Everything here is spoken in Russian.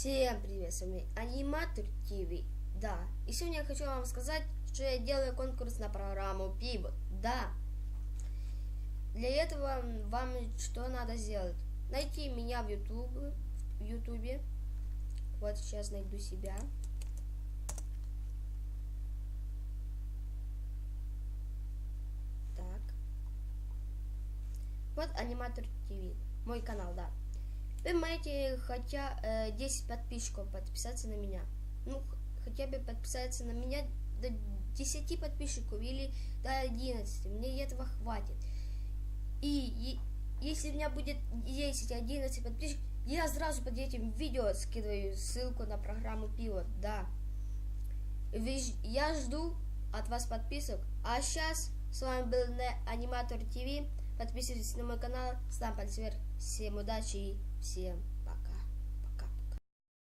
Всем привет, с вами Аниматор ТВ. Да, и сегодня я хочу вам сказать, что я делаю конкурс на программу Pivot. Да. Для этого вам что надо сделать? Найти меня в YouTube, в Ютубе. Вот сейчас найду себя. Так. Вот Аниматор ТВ. Мой канал, да. Вы можете хотя э, 10 подписчиков подписаться на меня. Ну, хотя бы подписаться на меня до 10 подписчиков или до 11. Мне этого хватит. И, и если у меня будет 10-11 подписчиков, я сразу под этим видео скидываю ссылку на программу Пивот, да. Я жду от вас подписок. А сейчас с вами был Аниматор ТВ. Подписывайтесь на мой канал, ставь палец вверх. Всем удачи и всем